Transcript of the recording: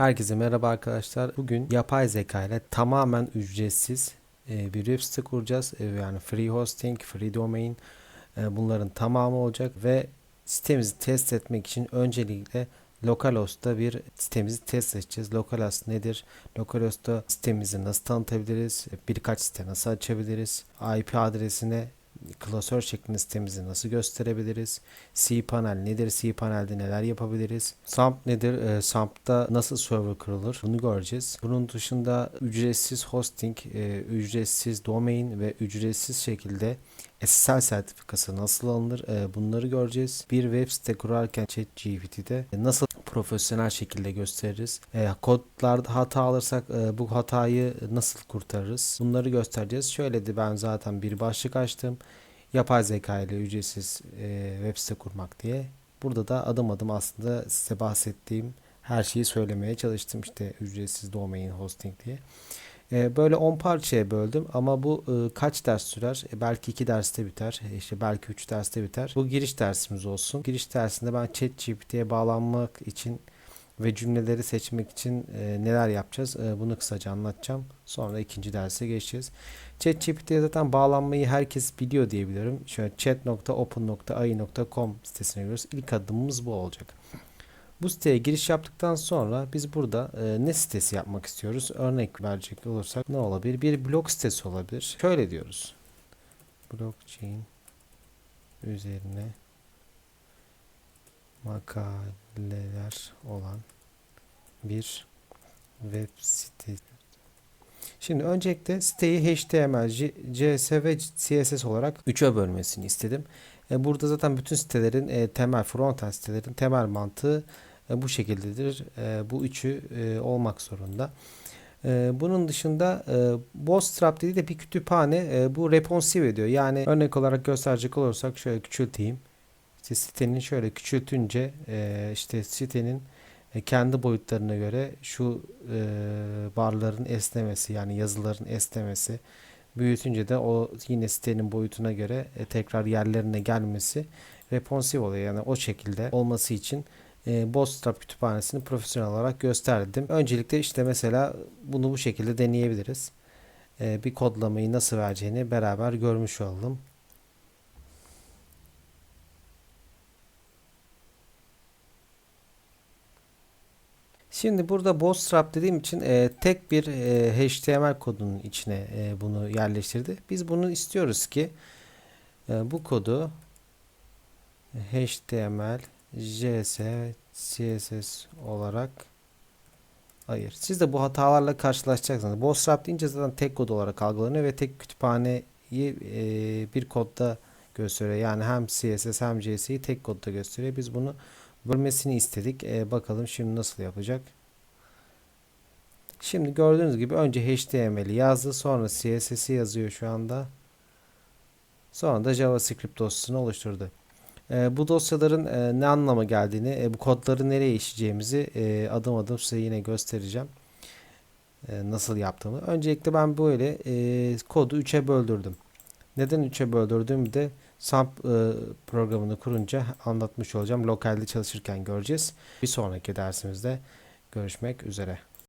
Herkese merhaba arkadaşlar. Bugün yapay zeka ile tamamen ücretsiz e, bir web site kuracağız. E, Yani free hosting, free domain e, bunların tamamı olacak ve sitemizi test etmek için öncelikle Localhost'ta bir sitemizi test edeceğiz. Localhost nedir? Localhost'ta sitemizi nasıl tanıtabiliriz? Birkaç site nasıl açabiliriz? IP adresine klasör şeklinde sitemizi nasıl gösterebiliriz? cPanel nedir? cPanel'de neler yapabiliriz? SAMP nedir? E, SAMP'ta nasıl server kurulur? Bunu göreceğiz. Bunun dışında ücretsiz hosting, e, ücretsiz domain ve ücretsiz şekilde SSL sertifikası nasıl alınır? E, bunları göreceğiz. Bir web site kurarken ChatGPT'de nasıl profesyonel şekilde gösteririz? E, kodlarda hata alırsak e, bu hatayı nasıl kurtarırız? Bunları göstereceğiz. Şöyle de ben zaten bir başlık açtım. Yapay zeka ile ücretsiz e, web site kurmak diye. Burada da adım adım aslında size bahsettiğim her şeyi söylemeye çalıştım. İşte ücretsiz domain hosting diye. E, böyle 10 parçaya böldüm ama bu e, kaç ders sürer? E, belki 2 derste biter. İşte belki 3 derste biter. Bu giriş dersimiz olsun. Giriş dersinde ben ChatGPT'ye bağlanmak için ve cümleleri seçmek için neler yapacağız? Bunu kısaca anlatacağım. Sonra ikinci derse geçeceğiz. ChatGPT'ye zaten bağlanmayı herkes biliyor diyebilirim. Şöyle chat.open.ai.com sitesine giriyoruz. İlk adımımız bu olacak. Bu siteye giriş yaptıktan sonra biz burada e, ne sitesi yapmak istiyoruz? Örnek verecek olursak ne olabilir? Bir blog sitesi olabilir. Şöyle diyoruz. Blockchain üzerine makaleler olan bir web sitesi. Şimdi öncelikle siteyi HTML, J- CS ve CSS olarak 3'e bölmesini istedim. E, burada zaten bütün sitelerin e, temel frontend sitelerin temel mantığı bu şekildedir. E, bu üçü e, olmak zorunda. E, bunun dışında e, Bootstrap dediği de bir kütüphane. E, bu responsive ediyor. Yani örnek olarak gösterecek olursak şöyle küçülteyim. İşte sitenin şöyle küçültünce e, işte sitenin e, kendi boyutlarına göre şu e, barların esnemesi yani yazıların esnemesi büyütünce de o yine sitenin boyutuna göre e, tekrar yerlerine gelmesi responsive oluyor. Yani o şekilde olması için e, Bootstrap kütüphanesini profesyonel olarak gösterdim. Öncelikle işte mesela bunu bu şekilde deneyebiliriz. E, bir kodlamayı nasıl vereceğini beraber görmüş olalım. Şimdi burada Bootstrap dediğim için e, tek bir e, HTML kodunun içine e, bunu yerleştirdi. Biz bunu istiyoruz ki e, bu kodu HTML, JS, CSS olarak ayır. Siz de bu hatalarla karşılaşacaksınız. Bootstrap deyince zaten tek kod olarak algılanıyor ve tek kütüphaneyi e, bir kodda gösteriyor. Yani hem CSS hem JS'yi tek kodda gösteriyor. Biz bunu bölmesini istedik. E, bakalım şimdi nasıl yapacak. Şimdi gördüğünüz gibi önce HTML'i yazdı. Sonra CSS'i yazıyor şu anda. Sonra da JavaScript dosyasını oluşturdu. E, bu dosyaların e, ne anlama geldiğini, e, bu kodları nereye işleyeceğimizi e, adım adım size yine göstereceğim. Nasıl yaptığımı. Öncelikle ben böyle kodu 3'e böldürdüm. Neden 3'e böldürdüğümü de SAMP programını kurunca anlatmış olacağım. Lokalde çalışırken göreceğiz. Bir sonraki dersimizde görüşmek üzere.